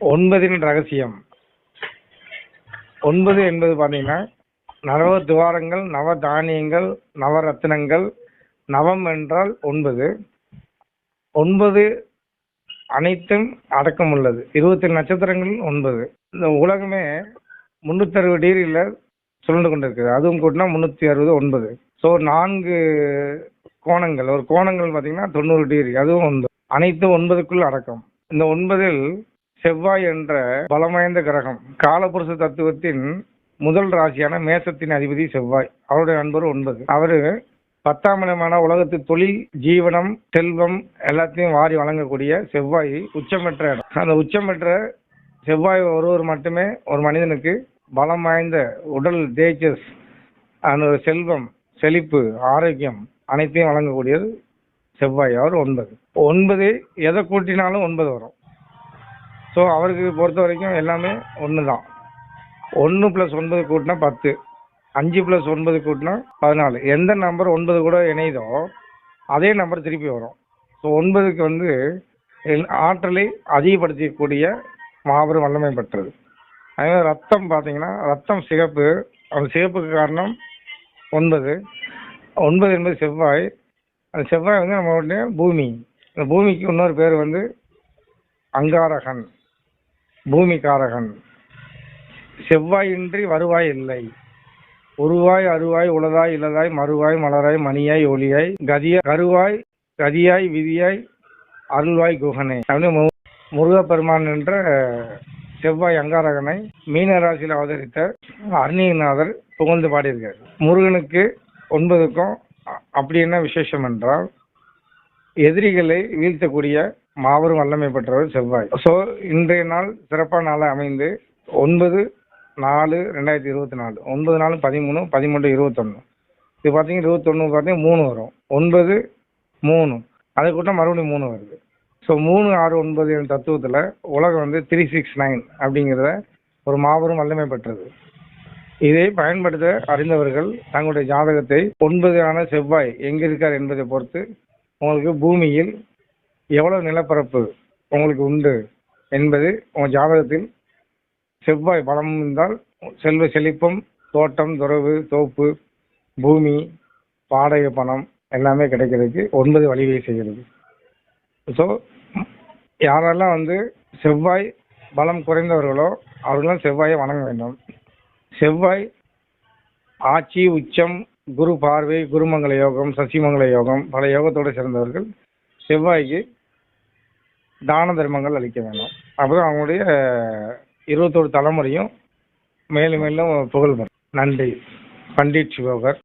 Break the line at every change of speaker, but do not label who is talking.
ஒன்பதின் ரகசியம். ஒன்பது என்பது பார்த்தீங்கன்னா நவ துவாரங்கள் நவ தானியங்கள் நவரத்தினங்கள் நவம் என்றால் ஒன்பது. ஒன்பது அனைத்தும் அடக்கம் உள்ளது இருபத்தி நட்சத்திரங்கள் ஒன்பது. இந்த உலகமே முன்னூத்தி அறுபது டிகிரியில் சுழண்டு கொண்டிருக்குது. அதுவும் கூட்டினா முன்னூத்தி அறுபது ஒன்பது. ஸோ நான்கு கோணங்கள். ஒரு கோணங்கள் பார்த்தீங்கன்னா தொண்ணூறு டிகிரி. அதுவும் ஒன்பது அனைத்தும் ஒன்பதுக்குள் அடக்கம். இந்த ஒன்பதில் செவ்வாய் என்ற பலம் வாய்ந்த கிரகம் காலபுருஷ தத்துவத்தின் முதல் ராசியான மேசத்தின் அதிபதி செவ்வாய். அவருடைய நண்பர் ஒன்பது. அவரு பத்தாம் இடமான உலகத்து தொழில் ஜீவனம் செல்வம் எல்லாத்தையும் வாரி வழங்கக்கூடிய செவ்வாய் உச்சமற்ற இடம். அந்த உச்சமற்ற செவ்வாய் ஒருவர் மட்டுமே ஒரு மனிதனுக்கு பலம் வாய்ந்த உடல் தேஜஸ் அந்த செல்வம் செழிப்பு ஆரோக்கியம் அனைத்தையும் வழங்கக்கூடியது செவ்வாய். அவர் ஒன்பது. ஒன்பது எதை கூட்டினாலும் ஒன்பது வரும். ஸோ அவருக்கு பொறுத்த வரைக்கும் எல்லாமே ஒன்று தான் ஒன்று ப்ளஸ் ஒன்பது கூட்டினா பத்து. அஞ்சு ப்ளஸ் ஒன்பது கூட்டினா பதினாலு. எந்த நம்பர் ஒன்பது கூட இணையுதோ அதே நம்பர் திருப்பி வரும். ஸோ ஒன்பதுக்கு வந்து எல்- ஆற்றலை அதிகப்படுத்தக்கூடிய மாபெரும் வல்லமை பெற்றது. அதே மாதிரி ரத்தம் பார்த்தீங்கன்னா ரத்தம் சிகப்பு. அந்த சிகப்புக்கு காரணம் ஒன்பது. ஒன்பது என்பது செவ்வாய். அந்த செவ்வாய் வந்து நம்மளுடைய பூமி. இந்த பூமிக்கு இன்னொரு பேர் வந்து அங்காரகன். பூமிகாரகன் செவ்வாயின்றி வருவாய் இல்லை. உருவாய் அருவாய் உளதாய் இளதாய் மறுவாய் மலராய் மணியாய் ஒளியாய் கதிய கருவாய் கதியாய் விதியாய் அருள்வாய் குகனே. அப்படின்னு முருகப்பெருமான் என்ற செவ்வாய் அங்காரகனை மீனராசியில் அவதரித்த அருணிநாதர் புகழ்ந்து பாடியிருக்கார். முருகனுக்கு ஒன்பதுக்கும் அ- அப்படி என்ன விசேஷம் என்றால் எதிரிகளை வீழ்த்தக்கூடிய மாபெரும் வல்லமை பெற்றவர் செவ்வாய். ஸோ இன்றைய நாள் சிறப்பான நாளாக அமைந்து ஒன்பது நாலு ரெண்டாயிரத்தி இருபத்தி நாலு. ஒன்பது நாலு பதிமூணு பதிமூணு இருபத்தொன்று இது பார்த்தீங்கன்னா இருபத்தொன்று பார்த்தீங்கன்னா மூணு வரும். ஒன்பது மூணு. அதை கூட்டம் மறுபடியும் மூணு வருது. ஸோ மூணு ஆறு ஒன்பது என்ற தத்துவத்தில் உலகம் வந்து த்ரீ சிக்ஸ் நைன் அப்படிங்கிறத ஒரு மாபெரும் வல்லமை பெற்றது. இதை பயன்படுத்த அறிந்தவர்கள் தங்களுடைய ஜாதகத்தை ஒன்பது ஆன செவ்வாய் எங்க இருக்கார் என்பதை பொறுத்து உங்களுக்கு பூமியில் எவ்வளவு நிலப்பரப்பு உங்களுக்கு உண்டு என்பது உங்கள் ஜாதகத்தில் செவ்வாய் பலம் இருந்தால் செல்வ செழிப்பும் தோட்டம் துறவு தோப்பு பூமி வாடகை பணம் எல்லாமே கிடைக்கிறதுக்கு ஒன்பது வழிவகை செய்கிறது. ஸோ யாரெல்லாம் வந்து செவ்வாய் பலம் குறைந்தவர்களோ அவர்களும் செவ்வாயை வணங்க வேண்டும். செவ்வாய் ஆட்சி உச்சம் குரு பார்வை குருமங்கல யோகம் சசிமங்கல யோகம் பல யோகத்தோடு சேர்ந்தவர்கள் செவ்வாய்க்கு தான தர்மங்கள் அளிக்க வேண்டும் அப்பதான் அவங்களுடைய இருபத்தோரு தலைமுறையும் மேலும் மேலும் புகழ் பெறும் நன்றி. பண்டிட் சிவோகர்.